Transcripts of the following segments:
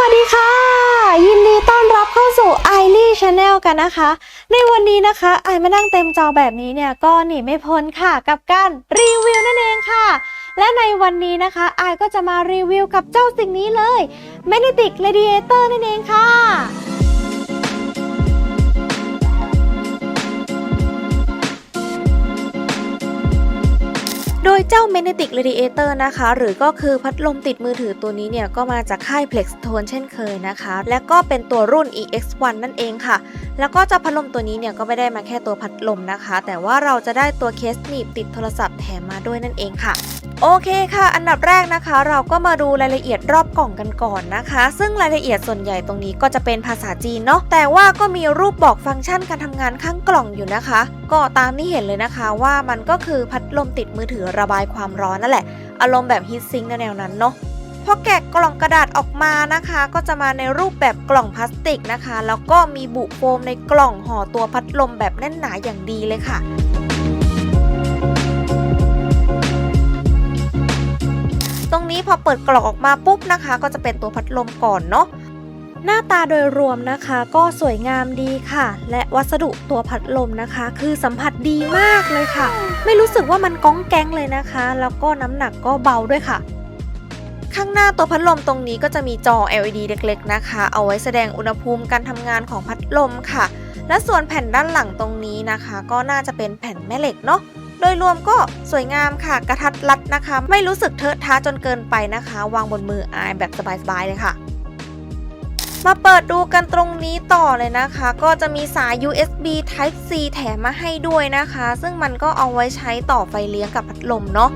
วัสดีค่ะ ยินดีต้อนรับเข้าสู่ไอ y Channel กันนะคะ ในวันนี้นะคะไอมานั่งเต็มจอแบบนี้เนี่ยก็หนีไม่พ้นค่ะกับการรีวิวนั่นเองค่ะ และในวันนี้นะคะไอก็จะมารีวิวกับเจ้าสิ่งนี้เลย Magnetic Radiator นั่นเองค่ะ โดยเจ้า Magnetic Radiator นะคะ หรือก็คือพัดลมติดมือถือตัวนี้เนี่ยก็มาจากค่าย Plextone เช่นเคยนะคะ และก็เป็นตัวรุ่น EX1 นั่นเองค่ะ แล้วก็เจ้าพัดลมตัวนี้เนี่ยก็ไม่ได้มาแค่ตัวพัดลมนะคะ แต่ว่าเราจะได้ตัวเคสหนีบติดโทรศัพท์แถมมาด้วยนั่นเองค่ะโอเคค่ะ อันดับแรกนะคะ เราก็มาดูรายละเอียดรอบกล่องกันก่อนนะคะ ซึ่งรายละเอียดส่วนใหญ่ตรงนี้ก็จะเป็นภาษาจีนเนาะแต่ว่าก็มีรูปบอกฟังก์ชันการทำงานข้างกล่องอยู่นะคะ ก็ตามที่เห็นเลยนะคะว่ามันก็คือพัดลมติดมือถือระบายความร้อนนั่นแหละ อารมณ์แบบฮีทซิงค์ในแนวนั้นเนาะพอแกะกล่องกระดาษออกมานะคะ ก็จะมาในรูปแบบกล่องพลาสติกนะคะ แล้วก็มีบุโฟมในกล่องห่อตัวพัดลมแบบแน่นหนาอย่างดีเลยค่ะตรงนี้พอเปิดกล่องออกมาปุ๊บนะคะ ก็จะเป็นตัวพัดลมก่อนเนาะ หน้าตาโดยรวมนะคะก็สวยงามดีค่ะ และวัสดุตัวพัดลมนะคะ คือสัมผัสดีมากเลยค่ะ ไม่รู้สึกว่ามันก้องแก๊งเลยนะคะ แล้วก็น้ำหนักก็เบาด้วยค่ะ ข้างหน้าตัวพัดลมตรงนี้ก็จะมีจอ LED เล็กๆนะคะ เอาไว้แสดงอุณหภูมิการทำงานของพัดลมค่ะ และส่วนแผ่นด้านหลังตรงนี้นะคะ ก็น่าจะเป็นแผ่นแม่เหล็กเนาะโดยรวมก็สวยงามค่ะ กระทัดรัดนะคะ ไม่รู้สึกเทอะทะจนเกินไปนะคะ วางบนมืออายแบบสบายๆเลยค่ะ มาเปิดดูกันตรงนี้ต่อเลยนะคะ ก็จะมีสาย USB Type C แถมมาให้ด้วยนะคะ ซึ่งมันก็เอาไว้ใช้ต่อไฟเลี้ยงกับพัดลมเนาะ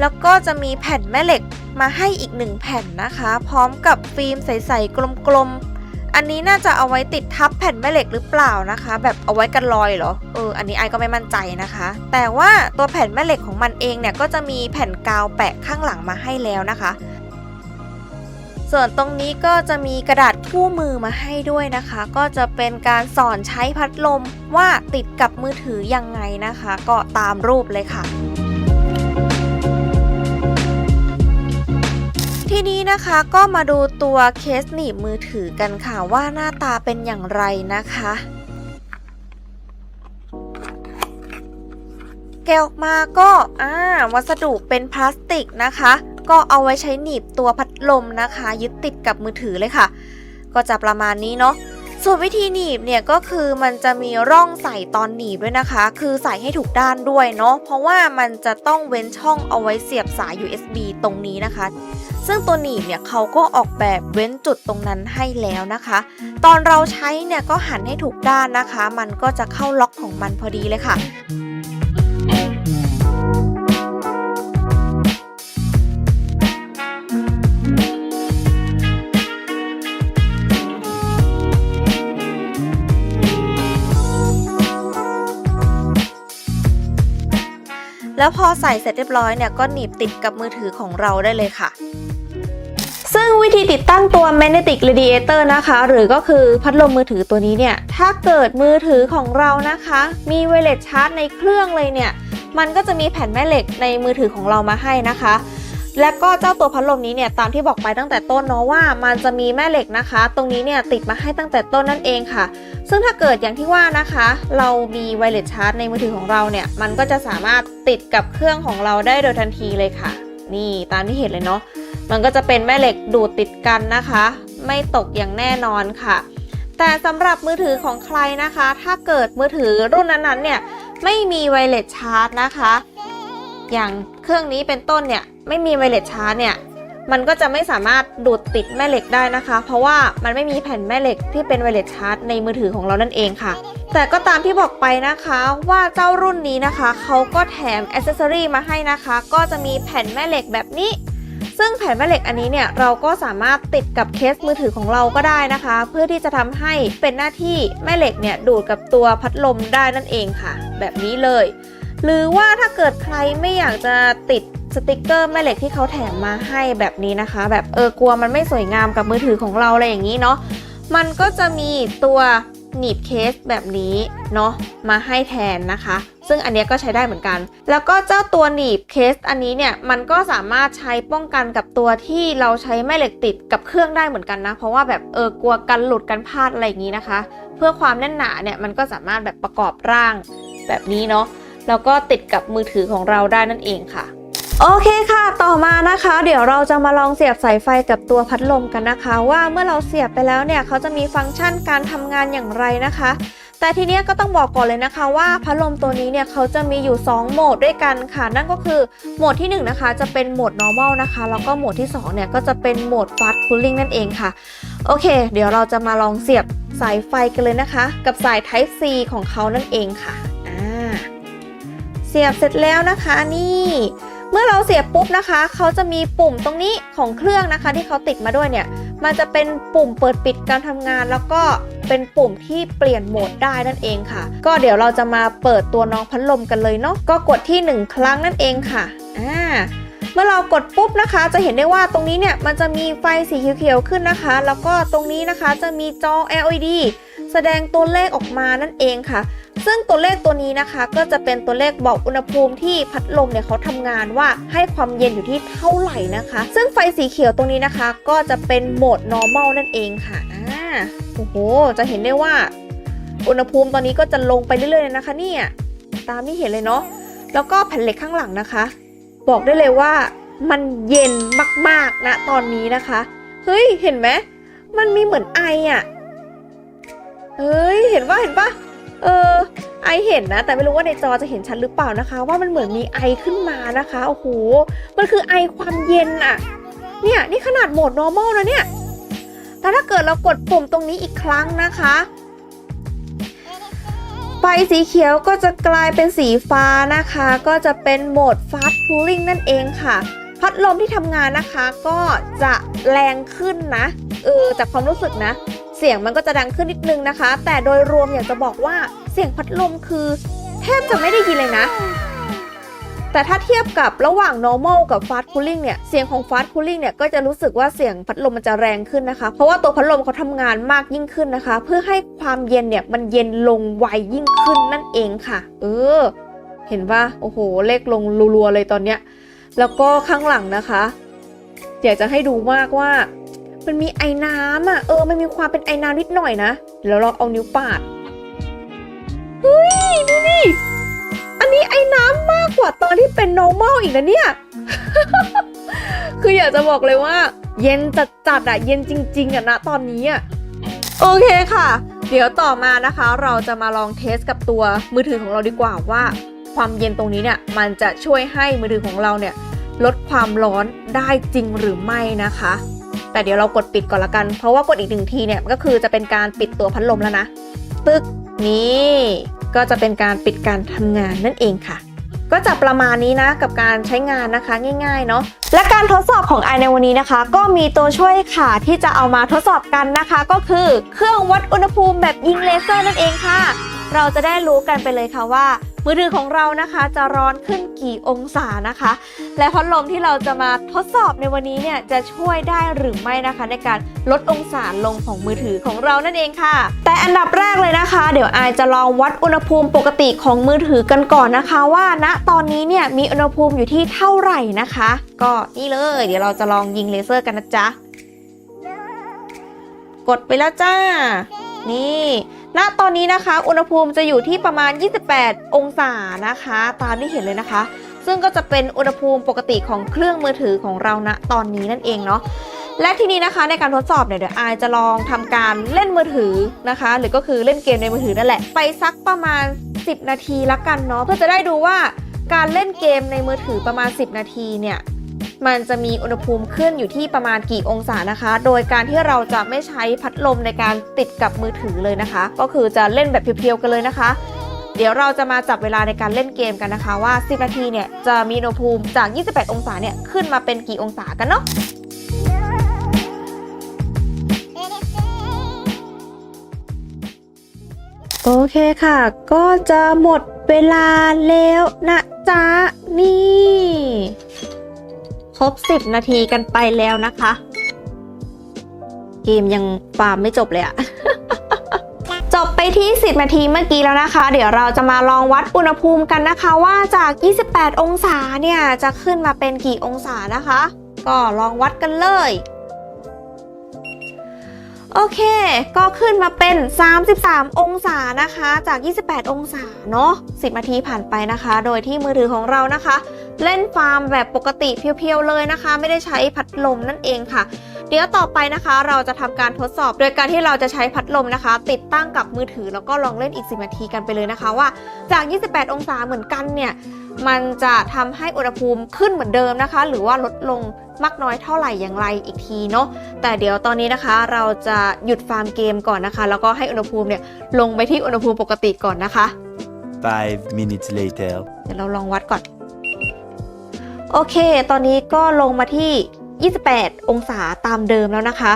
แล้วก็จะมีแผ่นแม่เหล็กมาให้อีกหนึ่งแผ่นนะคะ พร้อมกับฟิล์มใสๆกลมๆ อันนี้น่าจะเอาไว้ติดทับแผ่นแม่เหล็กหรือเปล่านะคะ แบบเอาไว้กันรอยเหรอเอออันนี้ไอก็ไม่มั่นใจนะคะ แต่ว่าตัวแผ่นแม่เหล็กของมันเองเนี่ยก็จะมีแผ่นกาวแปะข้างหลังมาให้แล้วนะคะ ส่วนตรงนี้ก็จะมีกระดาษคู่มือมาให้ด้วยนะคะ ก็จะเป็นการสอนใช้พัดลมว่าติดกับมือถือยังไงนะคะ ก็ตามรูปเลยค่ะ ทีนี้นะคะก็มาดูตัวเคสหนีบมือถือกันค่ะว่าหน้าตาเป็นอย่างไรนะคะแกะออกมาก็อ่าวัสดุเป็นพลาสติกนะคะ ก็เอาไว้ใช้หนีบตัวพัดลมนะคะ ยึดติดกับมือถือเลยค่ะ ก็จะประมาณนี้เนาะส่วนวิธีหนีบเนี่ยก็คือมันจะมีร่องใส่ตอนหนีบด้วยนะคะ คือใส่ให้ถูกด้านด้วยเนาะเพราะว่ามันจะต้องเว้นช่องเอาไว้เสียบสาย USB ตรงนี้นะคะ ซึ่งตัวหนีบเนี่ยเขาก็ออกแบบเว้นจุดตรงนั้นให้แล้วนะคะ ตอนเราใช้เนี่ยก็หันให้ถูกด้านนะคะ มันก็จะเข้าล็อกของมันพอดีเลยค่ะแล้วพอใส่เสร็จเรียบร้อยเนี่ยก็หนีบติดกับมือถือของเราได้เลยค่ะ ซึ่งวิธีติดตั้งตัว Magnetic Radiator นะคะ หรือก็คือพัดลมมือถือตัวนี้เนี่ย ถ้าเกิดมือถือของเรานะคะ มีไวเลสชาร์จในเครื่องเลยเนี่ย มันก็จะมีแผ่นแม่เหล็กในมือถือของเรามาให้นะคะ และก็เจ้าตัวพัดลมนี้เนี่ยตามที่บอกไปตั้งแต่ต้นเนาะว่ามันจะมีแม่เหล็กนะคะ ตรงนี้เนี่ยติดมาให้ตั้งแต่ต้นนั่นเองค่ะ ซึ่งถ้าเกิดอย่างที่ว่านะคะ เรามีไวเลสชาร์จในมือถือของเราเนี่ย มันก็จะสามารถติดกับเครื่องของเราได้โดยทันทีเลยค่ะ นี่ตามที่เห็นเลยเนาะ มันก็จะเป็นแม่เหล็กดูดติดกันนะคะ ไม่ตกอย่างแน่นอนค่ะ แต่สำหรับมือถือของใครนะคะ ถ้าเกิดมือถือรุ่นนั้นๆเนี่ยไม่มีไวเลสชาร์จนะคะ อย่างเครื่องนี้เป็นต้นเนี่ยไม่มีไวเลสชาร์จเนี่ยมันก็จะไม่สามารถดูดติดแม่เหล็กได้นะคะ เพราะว่ามันไม่มีแผ่นแม่เหล็กที่เป็นไวเลสชาร์จในมือถือของเรานั่นเองค่ะ แต่ก็ตามที่บอกไปนะคะว่าเจ้ารุ่นนี้นะคะเขาก็แถมอ c เซอรีมาให้นะคะ ก็จะมีแผ่นแม่เหล็กแบบนี้ ซึ่งแผ่นแม่เหล็กอันนี้เนี่ยเราก็สามารถติดกับเคสมือถือของเราก็ได้นะคะ เพื่อที่จะทำให้เป็นหน้าที่แม่เหล็กเนี่ยดูดกับตัวพัดลมได้นั่นเองค่ะ แบบนี้เลย หรือว่าถ้าเกิดใครไม่อยากจะติดสติกเกอร์แม่เหล็กที่เขาแถมมาให้แบบนี้นะคะ แบบเออกลัวมันไม่สวยงามกับมือถือของเราอะไรอย่างนี้เนาะมันก็จะมีตัว หนีบเคสแบบนี้เนาะมาให้แทนนะคะ ซึ่งอันเนี้ยก็ใช้ได้เหมือนกัน แล้วก็เจ้าตัวหนีบเคสอันนี้เนี่ยมันก็สามารถใช้ป้องกันกับตัวที่เราใช้แม่เหล็กติดกับเครื่องได้เหมือนกันนะ เพราะว่าแบบเออกลัวกันหลุดกันพลาดอะไรอย่างนี้นะคะ เพื่อความแน่นหนาเนี่ยมันก็สามารถแบบประกอบร่างแบบนี้เนาะแล้วก็ติดกับมือถือของเราได้นั่นเองค่ะ โอเคค่ะ ต่อมานะคะ เดี๋ยวเราจะมาลองเสียบสายไฟกับตัวพัดลมกันนะคะ ว่าเมื่อเราเสียบไปแล้วเนี่ยเขาจะมีฟังก์ชันการทำงานอย่างไรนะคะ แต่ทีนี้ก็ต้องบอกก่อนเลยนะคะ ว่าพัดลมตัวนี้เนี่ยเขาจะมีอยู่ 2 โหมดด้วยกันค่ะ นั่นก็คือโหมดที่ 1 นะคะจะเป็นโหมด normal นะคะ แล้วก็โหมดที่ 2 เนี่ยก็จะเป็นโหมด fast cooling นั่นเองค่ะ โอเค เดี๋ยวเราจะมาลองเสียบสายไฟกันเลยนะคะ กับสาย Type C ของเขานั่นเองค่ะเสียบเสร็จแล้วนะคะนี่ เมื่อเราเสียบปุ๊บนะคะ เขาจะมีปุ่มตรงนี้ของเครื่องนะคะ ที่เขาติดมาด้วยเนี่ย มันจะเป็นปุ่มเปิดปิดการทำงาน แล้วก็เป็นปุ่มที่เปลี่ยนโหมดได้นั่นเองค่ะ ก็เดี๋ยวเราจะมาเปิดตัวน้องพัดลมกันเลยเนาะ ก็กดที่ 1 ครั้งนั่นเองค่ะ อ่าเมื่อเรากดปุ๊บนะคะ จะเห็นได้ว่าตรงนี้เนี่ยมันจะมีไฟสีเขียวๆขึ้นนะคะ แล้วก็ตรงนี้นะคะจะมีจอ LED สดงตัวเลขออกมานั่นเองค่ะ ซึ่งตัวเลขตัวนี้นะคะก็จะเป็นตัวเลขบอกอุณหภูมิที่พัดลมเนี่ยเขาทำงานว่าให้ความเย็นอยู่ที่เท่าไหร่นะคะ ซึ่งไฟสีเขียวตรงนี้นะคะ ก็จะเป็นโหมด normal นั่นเองค่ะอ่าโอ้โห จะเห็นได้ว่า อุณหภูมิตอนนี้ก็จะลงไปเรื่อยๆเลยนะคะเนี่ยตามที่เห็นเลยเนาะแล้วก็แผ่นเหล็กข้างหลังนะคะ บอกได้เลยว่ามันเย็นมากๆนะตอนนี้นะคะ เฮ้ย เห็นไหม มันมีเหมือนไออะ่ะ เฮ้ย เห็นว่าเห็นปะเออ ไอเห็นนะ แต่ไม่รู้ว่าในจอจะเห็นชัดหรือเปล่านะคะ ว่ามันเหมือนมีไอขึ้นมานะคะ โอ้โห มันคือไอความเย็นอะ่ะเนี่ย นี่ขนาดโหมด normal นะเนี่ย แต่ถ้าเกิดเรากดปุ่มตรงนี้อีกครั้งนะคะไฟสีเขียวก็จะกลายเป็นสีฟ้านะคะ ก็จะเป็นโหมด fast cooling นั่นเองค่ะ พัดลมที่ทำงานนะคะก็จะแรงขึ้นนะ เออจากความรู้สึกนะ เสียงมันก็จะดังขึ้นนิดนึงนะคะ แต่โดยรวมอยากจะบอกว่าเสียงพัดลมคือแทบจะไม่ได้ยินเลยนะ แต่ถ้าเทียบกับระหว่าง normal กับ fast cooling เนี่ย เสียงของ fast cooling เนี่ย ก็จะรู้สึกว่าเสียงพัดลมมันจะแรงขึ้นนะคะ เพราะว่าตัวพัดลมเขาทำงานมากยิ่งขึ้นนะคะ เพื่อให้ความเย็นเนี่ยมันเย็นลงไวยิ่งขึ้นนั่นเองค่ะ เออ เห็นปะโอ้โห เลขลงรัวๆเลยตอนเนี้ย แล้วก็ข้างหลังนะคะ อยากจะให้ดูมากว่า มันมีไอ้น้ำอะ เออ มันมีความเป็นไอ้น้ำนิดหน่อยนะ แล้วเราเอานิ้วปาด เฮ้ย ดูดิ อันนี้ไอ้น้ำมากกว่าตอนที่เป็น normal อีกนะเนี่ย คืออยากจะบอกเลยว่า เย็นจัดจัดๆอะเย็นจริง ๆอะนะตอนนี้อะ โอเคค่ะ เดี๋ยวต่อมานะคะ เราจะมาลองเทสกับตัวมือถือของเราดีกว่าว่า ความเย็นตรงนี้เนี่ย มันจะช่วยให้มือถือของเราเนี่ยลดความร้อนได้จริงหรือไม่นะคะ แต่เดี๋ยวเรากดปิดก่อนละกัน เพราะว่ากดอีกหนึ่งทีเนี่ยก็คือจะเป็นการปิดตัวพัดลมแล้วนะตึ๊กนี่ก็จะเป็นการปิดการทำงานนั่นเองค่ะ ก็จะประมาณนี้นะกับการใช้งานนะคะง่ายๆเนาะและการทดสอบของไอในวันนี้นะคะ ก็มีตัวช่วยค่ะที่จะเอามาทดสอบกันนะคะ ก็คือเครื่องวัดอุณหภูมิแบบยิงเลเซอร์นั่นเองค่ะ เราจะได้รู้กันไปเลยค่ะว่า มือถือของเรานะคะจะร้อนขึ้นกี่องศานะคะ และพัดลมที่เราจะมาทดสอบในวันนี้เนี่ยจะช่วยได้หรือไม่นะคะ ในการลดองศาลงของมือถือของเรานั่นเองค่ะ แต่อันดับแรกเลยนะคะ เดี๋ยวอายจะลองวัดอุณหภูมิปกติของมือถือกันก่อนนะคะ ว่าณตอนนี้เนี่ยมีอุณหภูมิอยู่ที่เท่าไหร่นะคะ ก็นี่เลย เดี๋ยวเราจะลองยิงเลเซอร์กันนะจ๊ะกดไปแล้วจ้า นี่ ณตอนนี้นะคะ อุณหภูมิจะอยู่ที่ประมาณ 28 องศานะคะ ตามที่เห็นเลยนะคะ ซึ่งก็จะเป็นอุณหภูมิปกติของเครื่องมือถือของเราณตอนนี้นั่นเองเนาะและทีนี้นะคะในการทดสอบเนี่ยเดี๋ยวอายจะลองทำการเล่นมือถือนะคะ หรือก็คือเล่นเกมในมือถือนั่นแหละไปสักประมาณ 10 นาทีละกันเนาะเพื่อจะได้ดูว่าการเล่นเกมในมือถือประมาณ 10 นาทีเนี่ย มันจะมีอุณหภูมิขึ้นอยู่ที่ประมาณกี่องศานะคะ โดยการที่เราจะไม่ใช้พัดลมในการติดกับมือถือเลยนะคะ ก็คือจะเล่นแบบเพียวๆกันเลยนะคะ เดี๋ยวเราจะมาจับเวลาในการเล่นเกมกันนะคะ ว่า 10 นาทีเนี่ยจะมีอุณหภูมิจาก 28 องศาเนี่ยขึ้นมาเป็นกี่องศากันเนาะโอเคค่ะ ก็จะหมดเวลาแล้วนะจ๊ะนี่ ครบ 10 นาทีกันไปแล้วนะคะ เกมยังฟาร์มไม่จบเลยอะจบไปที่ 10 นาทีเมื่อกี้แล้วนะคะ เดี๋ยวเราจะมาลองวัดอุณหภูมิกันนะคะว่าจาก 28 องศาเนี่ยจะขึ้นมาเป็นกี่องศานะคะ ก็ลองวัดกันเลยโอเค ก็ขึ้นมาเป็น 33 องศานะคะ จาก 28 องศาเนาะ 10 นาทีผ่านไปนะคะ โดยที่มือถือของเรานะคะ เล่นฟาร์มแบบปกติเพียวๆเลยนะคะ ไม่ได้ใช้พัดลมนั่นเองค่ะ เดี๋ยวต่อไปนะคะ เราจะทำการทดสอบ โดยการที่เราจะใช้พัดลมนะคะ ติดตั้งกับมือถือแล้วก็ลองเล่นอีก 10 นาทีกันไปเลยนะคะว่าจาก 28 องศาเหมือนกันเนี่ยมันจะทำให้อุณหภูมิขึ้นเหมือนเดิมนะคะ หรือว่าลดลงมากน้อยเท่าไหร่อย่างไรอีกทีเนาะแต่เดี๋ยวตอนนี้นะคะเราจะหยุดฟาร์มเกมก่อนนะคะ แล้วก็ให้อุณหภูมิเนี่ยลงไปที่อุณหภูมิปกติก่อนนะคะ Five minutes later. เดี๋ยวเราลองวัดก่อน โอเค ตอนนี้ก็ลงมาที่ 28 องศาตามเดิมแล้วนะคะ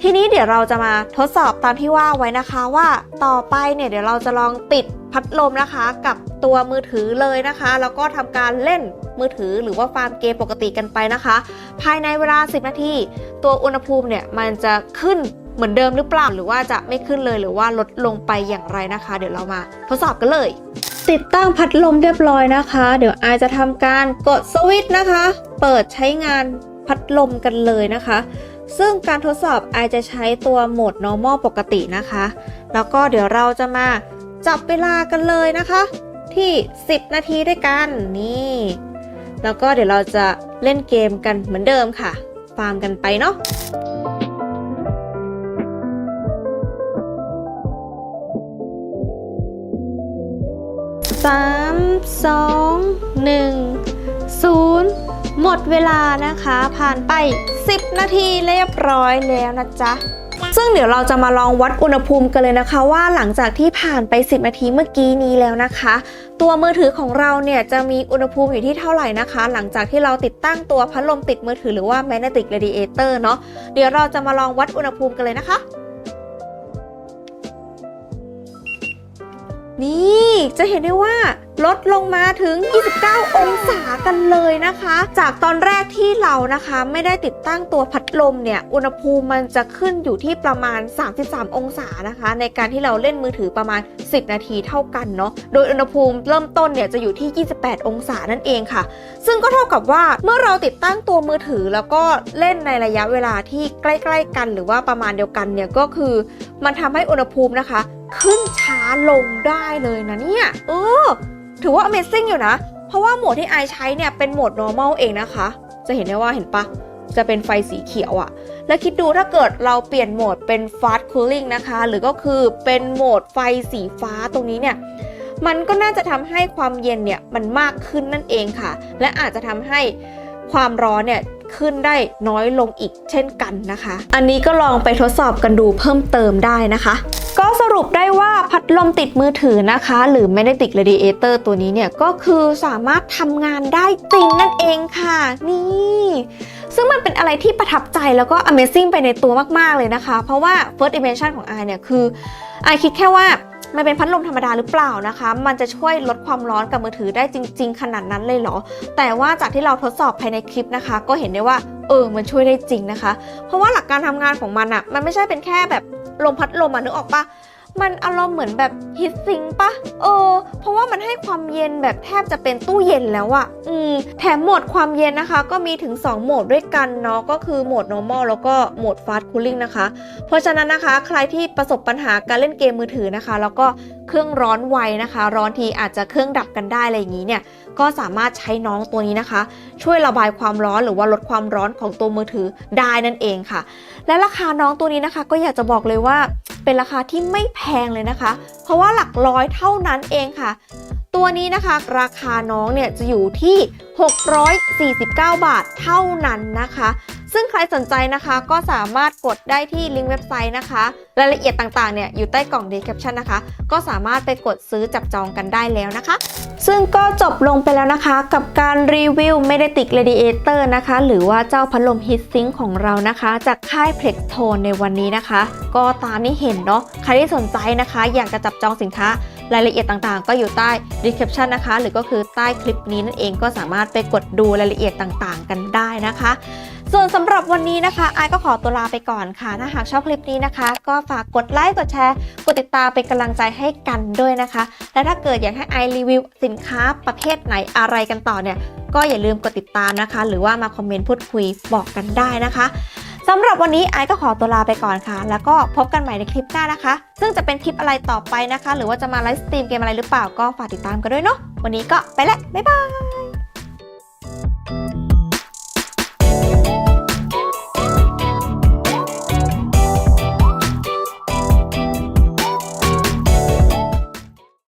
ทีนี้เดี๋ยวเราจะมาทดสอบตามที่ว่าไว้นะคะว่าต่อไปเนี่ยเดี๋ยวเราจะลองติดพัดลมนะคะ กับตัวมือถือเลยนะคะ แล้วก็ทำการเล่นมือถือหรือว่าฟาร์มเกมปกติกันไปนะคะ ภายในเวลา 10 นาที ตัวอุณหภูมิเนี่ยมันจะขึ้น เหมือนเดิมหรือเปล่า หรือว่าจะไม่ขึ้นเลยหรือว่าลดลงไปอย่างไรนะคะ เดี๋ยวเรามาทดสอบกันเลย ติดตั้งพัดลมเรียบร้อยนะคะ เดี๋ยวอายจะทำการกดสวิตช์นะคะ เปิดใช้งานพัดลมกันเลยนะคะ ซึ่งการทดสอบอายจะใช้ตัวโหมด normal ปกตินะคะ แล้วก็เดี๋ยวเราจะมาจับเวลากันเลยนะคะ ที่ 10 นาทีด้วยกันนี่ แล้วก็เดี๋ยวเราจะเล่นเกมกันเหมือนเดิมค่ะ ฟาร์มกันไปเนาะ สามสองหนึ่งศูนย์หมดเวลานะคะ ผ่านไป 10 นาทีเรียบร้อยแล้วนะจ๊ะซึ่งเดี๋ยวเราจะมาลองวัดอุณหภูมิกันเลยนะคะ ว่าหลังจากที่ผ่านไป 10 นาทีเมื่อกี้นี้แล้วนะคะ ตัวมือถือของเราเนี่ยจะมีอุณหภูมิอยู่ที่เท่าไหร่นะคะ หลังจากที่เราติดตั้งตัวพัดลมติดมือถือหรือว่า magnetic radiator เนาะเดี๋ยวเราจะมาลองวัดอุณหภูมิกันเลยนะคะ นี่จะเห็นได้ว่าลดลงมาถึง 29 องศากันเลยนะคะ จากตอนแรกที่เรานะคะ ไม่ได้ติดตั้งตัวพัดลมเนี่ย อุณหภูมิมันจะขึ้นอยู่ที่ประมาณ 33 องศานะคะ ในการที่เราเล่นมือถือประมาณ 10 นาทีเท่ากันเนาะ โดยอุณหภูมิเริ่มต้นเนี่ยจะอยู่ที่ 28 องศานั่นเองค่ะ ซึ่งก็เท่ากับว่าเมื่อเราติดตั้งตัวมือถือแล้วก็เล่นในระยะเวลาที่ใกล้ ๆ กัน หรือว่าประมาณเดียวกันเนี่ยก็คือ มันทำให้อุณหภูมินะคะ ขึ้นช้าลงได้เลยนะเนี่ย เออ ถือว่า Amazing อยู่นะ เพราะว่าโหมดที่ไอใช้เนี่ยเป็นโหมด normal เองนะคะ จะเห็นได้ว่าเห็นปะจะเป็นไฟสีเขียวอะแล้วคิดดูถ้าเกิดเราเปลี่ยนโหมดเป็น fast cooling นะคะ หรือก็คือเป็นโหมดไฟสีฟ้าตรงนี้เนี่ยมันก็น่าจะทำให้ความเย็นเนี่ยมันมากขึ้นนั่นเองค่ะ และอาจจะทำให้ความร้อนเนี่ย ขึ้นได้น้อยลงอีกเช่นกันนะคะ อันนี้ก็ลองไปทดสอบกันดูเพิ่มเติมได้นะคะ ก็สรุปได้ว่าพัดลมติดมือถือนะคะ หรือ magnetic radiator ตัวนี้เนี่ยก็คือสามารถทำงานได้จริงนั่นเองค่ะ นี่ซึ่งมันเป็นอะไรที่ประทับใจแล้วก็ Amazing ไปในตัวมาก ๆ เลยนะคะ เพราะว่า first impression ของไอเนี่ยคือไอคิดแค่ว่า มันเป็นพัดลมธรรมดาหรือเปล่านะคะ มันจะช่วยลดความร้อนกับมือถือได้จริง ๆ ขนาดนั้นเลยเหรอ แต่ว่าจากที่เราทดสอบภายในคลิปนะคะ ก็เห็นได้ว่าเออ มันช่วยได้จริงนะคะ เพราะว่าหลักการทำงานของมันอะมันไม่ใช่เป็นแค่แบบลมพัดลมอะนึกออกปะ มันอารมณ์เหมือนแบบฮีทซิงปะเออ เพราะว่ามันให้ความเย็นแบบแทบจะเป็นตู้เย็นแล้วอะอืมแถมโหมดความเย็นนะคะ ก็มีถึง 2 โหมดด้วยกันเนาะก็คือโหมด normal แล้วก็โหมด fast cooling นะคะ เพราะฉะนั้นนะคะ ใครที่ประสบปัญหาการเล่นเกมมือถือนะคะ แล้วก็เครื่องร้อนไวนะคะ ร้อนทีอาจจะเครื่องดับกันได้อะไรอย่างนี้เนี่ยก็สามารถใช้น้องตัวนี้นะคะ ช่วยระบายความร้อนหรือว่าลดความร้อนของตัวมือถือได้นั่นเองค่ะ และราคาน้องตัวนี้นะคะ ก็อยากจะบอกเลยว่า เป็นราคาที่ไม่แพงเลยนะคะ เพราะว่าหลักร้อยเท่านั้นเองค่ะ ตัวนี้นะคะราคาน้องเนี่ยจะอยู่ที่ 649 บาทเท่านั้นนะคะ ซึ่งใครสนใจนะคะก็สามารถกดได้ที่ลิงก์เว็บไซต์นะคะ รายละเอียดต่างๆเนี่ยอยู่ใต้กล่อง description นะคะ ก็สามารถไปกดซื้อจับจองกันได้แล้วนะคะ ซึ่งก็จบลงไปแล้วนะคะ กับการรีวิว Magnetic Radiator นะคะ หรือว่าเจ้าพัดลม Heatsink ของเรานะคะ จากค่าย Plextone ในวันนี้นะคะ ก็ตามที่เห็นเนาะใครที่สนใจนะคะ อยากจะจับจองสินค้ารายละเอียดต่างๆ ก็อยู่ใต้ description นะคะ หรือก็คือใต้คลิปนี้นั่นเองก็สามารถไปกดดูรายละเอียดต่างๆ กันได้นะคะ ส่วนสำหรับวันนี้นะคะไอายก็ขอตัวลาไปก่อนค่ะ ถ้าหากชอบคลิปนี้นะคะ ก็ฝากกดไลค์กดแชร์ กดติดตามเป็นกำลังใจให้กันด้วยนะคะ และถ้าเกิดอยากให้ไอรีวิวสินค้าประเภทไหนอะไรกันต่อเนี่ย ก็อย่าลืมกดติดตามนะคะ หรือว่ามาคอมเมนต์พูดคุยบอกกันได้นะคะสำหรับวันนี้ไอก็ขอตัวลาไปก่อนค่ะ แล้วก็พบกันใหม่ในคลิปหน้านะคะ ซึ่งจะเป็นคลิปอะไรต่อไปนะคะ หรือว่าจะมาไลฟ์สตรีมเกมอะไรหรือเปล่าก็ฝากติดตามกันด้วยเนาะวันนี้ก็ไปแล้วบ๊ายบาย